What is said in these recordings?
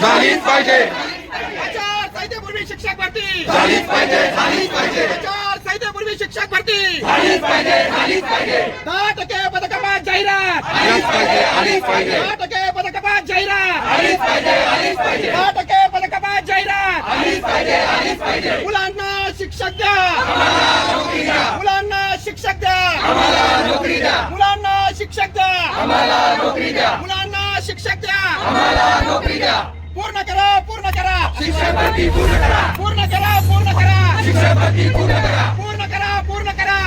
झालीच पाहिजे. शिक्षक भरती. झालीच पाहिजे झालीच पाहिजे. आचारसंहितेपूर्वी शिक्षक भरती. झालीच पाहिजे झालीच पाहिजे. दहा टक्के पदकपात जाहिरात. आलीच पाहिजे आलीच पाहिजे. दहा टक्के पदकपात जाहिरात. आलीच पाहिजे आलीच पाहिजे. दहा टक्के पदकपात जाहिरात. आलीच पाहिजे आलीच पाहिजे. मुलांना शिक्षक द्या. मुलांना शिक्षक द्या. आम्हाला नोकरी द्या. मुलांना शिक्षक द्या. आम्हाला नोकरी द्या. मुलांना शिक्षक द्या. आम्हाला नोकरी द्या. पूर्ण करा पूर्ण करा. शिक्षक भरती पूर्ण करा. पूर्ण करा पूर्ण करा. भरती पूर्ण करा. पूर्ण करा पूर्ण करा.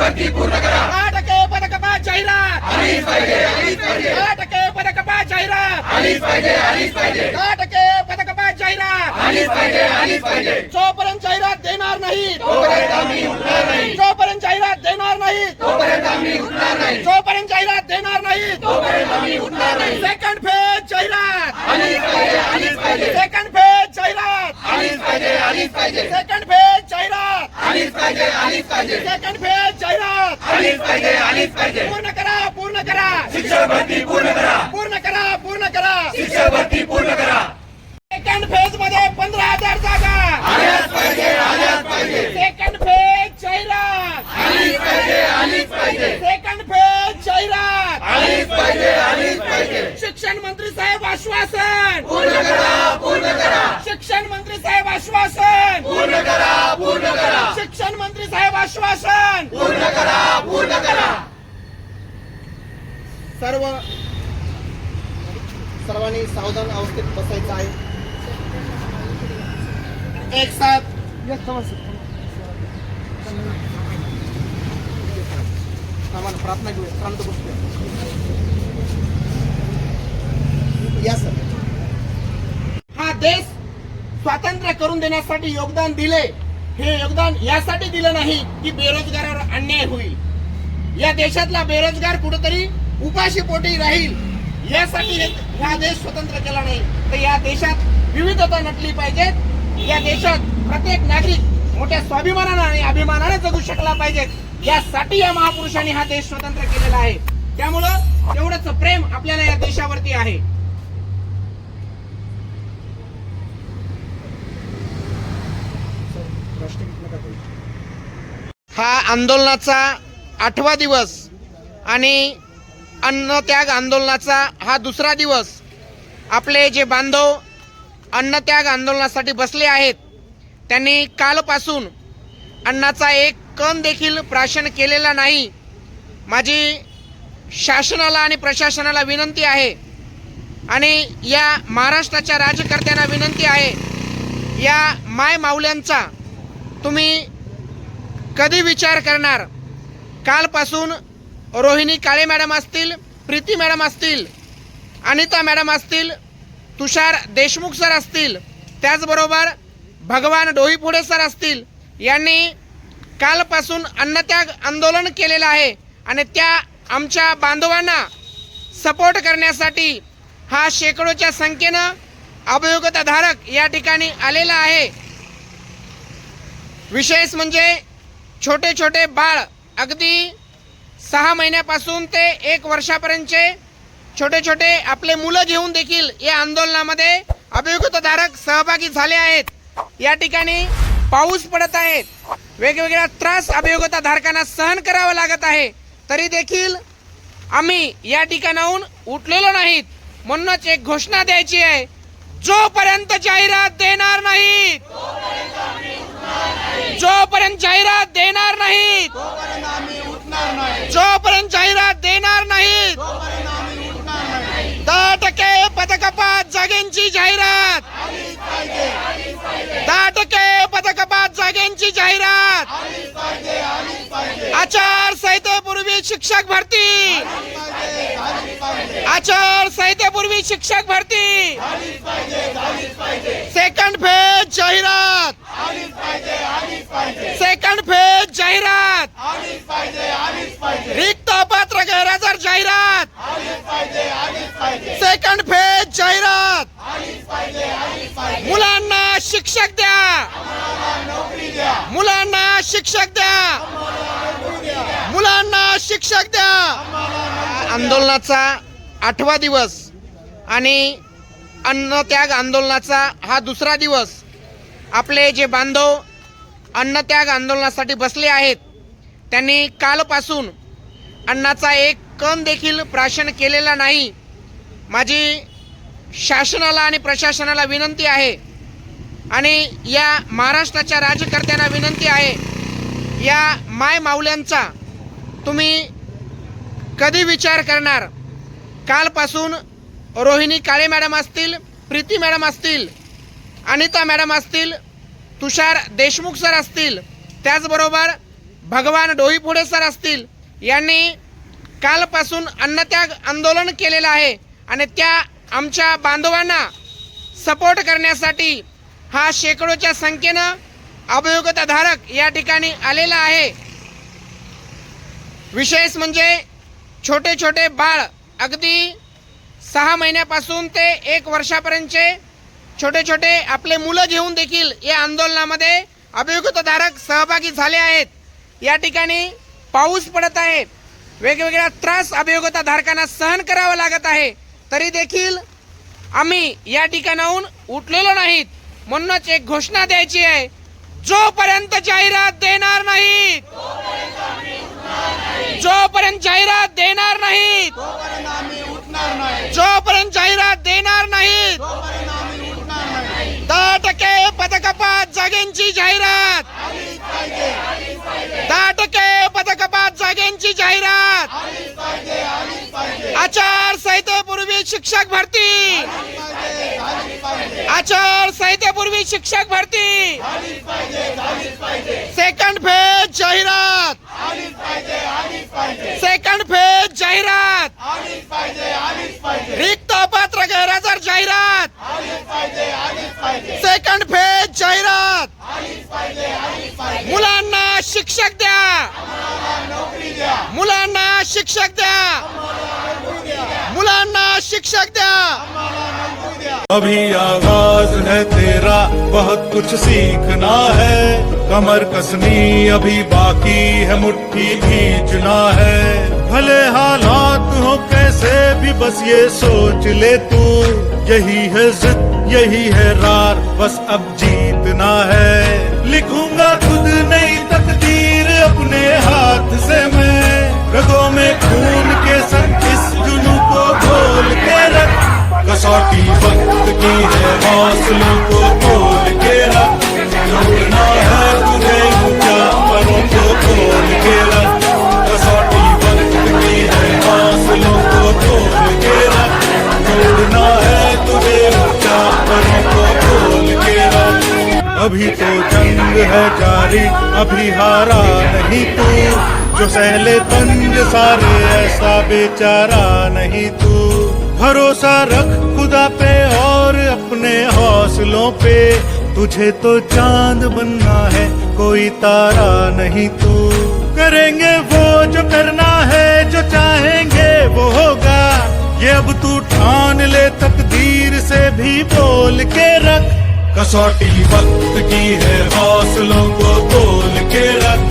भरती पूर्ण करा दहा टक्के पदकपात जाहिरात आलीच पाहिजे आलीच पाहिजे दहा टक्के पदकपात जाहिरात आलीच पाहिजे आलीच पाहिजे दहा टक्के पदकपात जाहिरात आलीच पाहिजे आलीच पाहिजे जोपर्यंत जाहिरात देणार नाही तोपर्यंत आम्ही उठणार नाही जोपर्यंत जाहिरात देणार नाही तोपर्यंत आम्ही उठणार नाही जोपर्यंत जाहिरात देणार नाही तोपर्यंत आम्ही उठणार नाही सेकंड फेज जाहिरात आलीच पाहिजे आलीच पाहिजे सेकंड फेज जाहिरात आलीच पाहिजे. सेकंड फेज जाहिरात. आलीच पाहिजे आलीच पाहिजे. सेकंड फेज जाहिरात. आलीच पाहिजे आलीच पाहिजे. पूर्ण करा पूर्ण करा. शिक्षक भरती पूर्ण करा. पूर्ण करा पूर्ण करा. शिक्षक भरती पूर्ण करा. सेकंड फेजमध्ये पंधरा हजार जागा. आल्याच पाहिजे आल्याच पाहिजे. सेकंड फेज जाहिरात. आलीच पाहिजे आलीच पाहिजे. सेकंड फेज जाहिरात. आलीच पाहिजे आलीच पाहिजे. शिक्षण मंत्री साहेब आश्वासन. पूर्ण करा पूर्ण करा शिक्षण मंत्री साहेब आश्वासन पूर्ण करा पूर्ण करा शिक्षण मंत्री साहेब आश्वासन! पूर्ण करा पूर्ण करा. सर्व सर्वांनी सावधान अवस्थेत बसायचं आहे. एक साथ आम्हाला प्रार्थना घेऊया शांत गोष्टी. या सर. हा देश स्वातंत्र्य करून देण्यासाठी योगदान दिले. हे योगदान यासाठी दिलं नाही की बेरोजगारावर अन्याय होईल. या देशातला बेरोजगार कुठेतरी उपाशी पोटी राहील. यासाठी हा देश स्वतंत्र केला नाही. तर या देशात विविधता नटली पाहिजेत या देशात प्रत्येक नागरिक मोठ्या स्वाभिमानानं आणि अभिमानाने जगू शकला पाहिजे. यासाठी या महापुरुषांनी हा देश स्वतंत्र केलेला आहे. त्यामुळं तेवढंच प्रेम आपल्याला या देशावरती आहे. हा आंदोलनाचा आठवा दिवस आणि अन्नत्याग आंदोलनाचा हा दुसरा दिवस. आपले जे बांधव अन्नत्याग आंदोलनासाठी बसले आहेत त्यांनी कालपासून अन्नाचा एक कण देखील प्राशन केलेला नाही. माझी शासनाला आणि प्रशासनाला विनंती आहे आणि या महाराष्ट्राच्या राजकर्त्यांना विनंती आहे या माय माऊल्यांचा तुम्ही कधी विचार करणार? कालपासून रोहिणी काळे मॅडम असतील प्रीती मॅडम असतील अनिता मॅडम असतील तुषार देशमुख सर असतील त्याचबरोबर भगवान डोईपुढे सर असतील यांनी कालपासून अन्नत्याग आंदोलन केलेलं आहे आणि त्या आमच्या बांधवांना सपोर्ट करण्यासाठी हा शेकडोच्या संख्येनं अभियोगताधारक या ठिकाणी आलेला आहे. विशेष म्हणजे छोटे छोटे बाळ अगदी सहा महिन्यापासून ते एक वर्षापर्यंतचे छोटे छोटे आपले मुलं घेऊन देखील या आंदोलनामध्ये अभियोगताधारक सहभागी झाले आहेत. या ठिकाणी पाऊस पडत आहेत वेगवेगळ्या त्रास अभियोगताधारकांना सहन करावं लागत आहे. तरी देखील आम्ही या ठिकाणाहून उठलेलो नाहीत. म्हणूनच एक घोषणा द्यायची आहे. जोपर्यंत जाहिरात देणार नाहीत. जोपर्यंत जाहिरात देणार नाहीत जोपर्यंत जाहिरात देणार नाहीत दहा टक्के पदकपात जागेंची जाहिरात. दहा टक्के पदकपात जागेंची जाहिरात. आचार संहितेपूर्वी शिक्षक भरती. आचार संहितेपूर्वी शिक्षक भरती. सेकंड फेज जाहिरात. सेकंड फेज जाहिरात रिक्त अपात्र गैरहजर जाहिरात. सेकंड फेज जाहिरात. मुलांना शिक्षक द्या. मुलांना शिक्षक द्या. मुलांना शिक्षक द्या. आंदोलनाचा आठवा दिवस आणि अन्नत्याग आंदोलनाचा हा दुसरा दिवस. आपले जे बांधव अन्नत्याग आंदोलनासाठी बसले आहेत. त्यांनी कालपासून अन्नाचा एक कण देखील प्राशन केलेला नाही. माझी शासनाला आणि प्रशासनाला विनंती आहे. आणि या महाराष्ट्राच्या राजकर्त्यांना विनंती आहे. या माय माऊल्यांचा तुम्ही कधी विचार करणार? कालपासून रोहिणी काळे मॅडम असतील प्रीती मॅडम असतील अनिता मॅडम असतील तुषार देशमुख सर असतील त्याचबरोबर भगवान डोईपुढे सर असतील यांनी कालपासून अन्नत्याग आंदोलन केलेलं आहे आणि त्या आमच्या बांधवांना सपोर्ट करण्यासाठी हा शेकडोच्या संख्येनं अभियोगताधारक या ठिकाणी आलेला आहे. विशेष म्हणजे छोटे छोटे बाळ अगदी सहा महिन्यापासून ते एक वर्षापर्यंतचे छोटे छोटे आपले मुलं घेऊन देखील या आंदोलनामध्ये अभियोगताधारक सहभागी झाले आहेत. या ठिकाणी पाऊस पडत आहे. वेगवेगळ्या त्रास अभियोगताधारकांना सहन करावा लागत आहे. तरी देखील आम्ही या ठिकाणाहून उठलेलो नाहीत. म्हणूनच एक घोषणा द्यायची आहे. जोपर्यंत जाहिरात देणार नाहीत जोपर्यंत जाहिरात देणार नाहीत जोपर्यंत जाहिरात देणार नाहीत दहा टक्के पदकपात जागेंची जाहिरात. दहा टक्के पदकपात जागेंची जाहिरात. आचार संहितेपूर्वी शिक्षक भरती. आचार संहितेपूर्वी शिक्षक भरती. सेकंड फेज जाहिरात. सेकंड फेज जाहिरात. रिक्त पात्र गैरहजर जाहिरात। सेकंड फ़ेज़ जाहिरात। मुलांना शिक्षक द्या। मुलांना शिक्षक द्या। मुलांना शिक्षक द्या। अभी आगाज़ है तेरा, बहुत कुछ सीखना है। कमर कसनी अभी बाकी है, मुट्ठी खींचना है। भले हालात कैसे भी बस ये सोच ले तू। यही है जिद, यही है रार, बस अब जीतना है। लिखूँगा खुद नई तकदीर अपने हाथ से मैं। रगो में खून के संग इस जुनू को खोल के रख। कसौटी वक्त की है हौसलों। है अभी हारा नहीं तू, जो सहले तंज सारे, ऐसा बेचारा नहीं तू। भरोसा रख खुदा पे और अपने हौसलों पे। तुझे तो चाँद बनना है, कोई तारा नहीं तू। करेंगे वो जो करना है, जो चाहेंगे वो होगा। ये अब तू ठान ले, तकदीर से भी बोल के रख। कसौटी वक्त की है हौसलों को खोल के रख।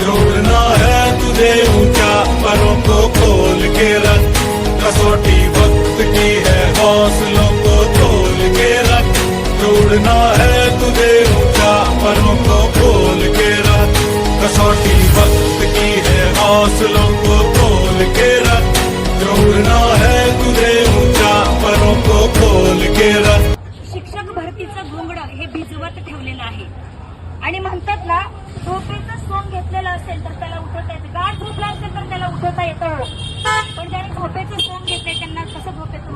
जोड़ना है तुझे ऊंचा परों को खोल के रख। कसौटी वक्त की है हौसलों को खोल के रख। जोड़ना है तुझे ऊंचा परों सोंग असेल तर त्याला उठवता येतं. गाठ झोपला असेल तर त्याला उठवता येतं. पण ज्याने झोपेचं सोंग घेतले त्यांना कसं झोपेतून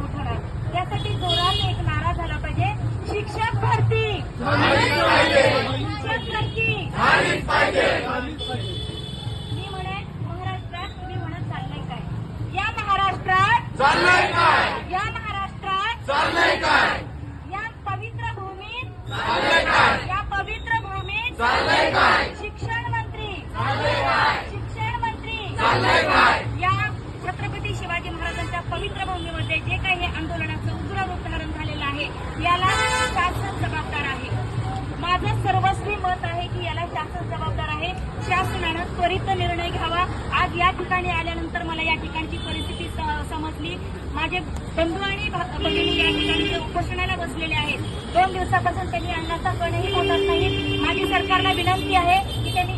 आज या ठिकाणी आल्यानंतर मला या ठिकाणची परिस्थिती स- समजली. माझे बंधू आणि भगिनी या ठिकाणी उपोषणाला बसलेले आहेत दोन दिवसापासून त्यांनी अन्नाचा कणही होत नाही माझी सरकारला विनंती आहे की त्यांनी